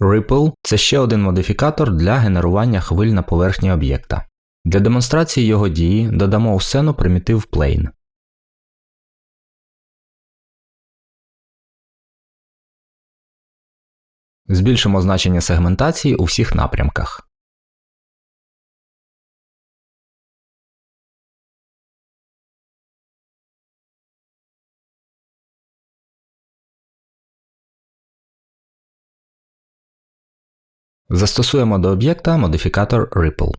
Ripple це ще один модифікатор для генерування хвиль на поверхні об'єкта. Для демонстрації його дії додамо у сцену примітив Plane. Збільшимо значення сегментації у всіх напрямках. Застосуємо до об'єкта модифікатор Ripple.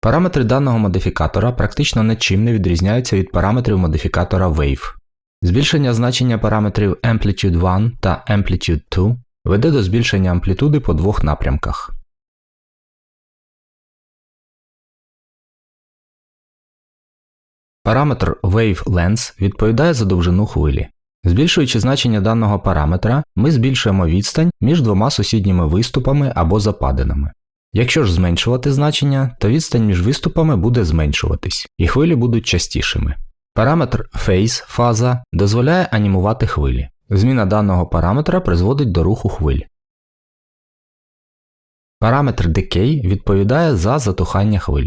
Параметри даного модифікатора практично нічим не відрізняються від параметрів модифікатора Wave. Збільшення значення параметрів Amplitude 1 та Amplitude 2 веде до збільшення амплітуди по двох напрямках. Параметр WaveLength відповідає за довжину хвилі. Збільшуючи значення даного параметра, ми збільшуємо відстань між двома сусідніми виступами або западинами. Якщо ж зменшувати значення, то відстань між виступами буде зменшуватись, і хвилі будуть частішими. Параметр Phase фаза дозволяє анімувати хвилі. Зміна даного параметра призводить до руху хвиль. Параметр Decay відповідає за затухання хвиль.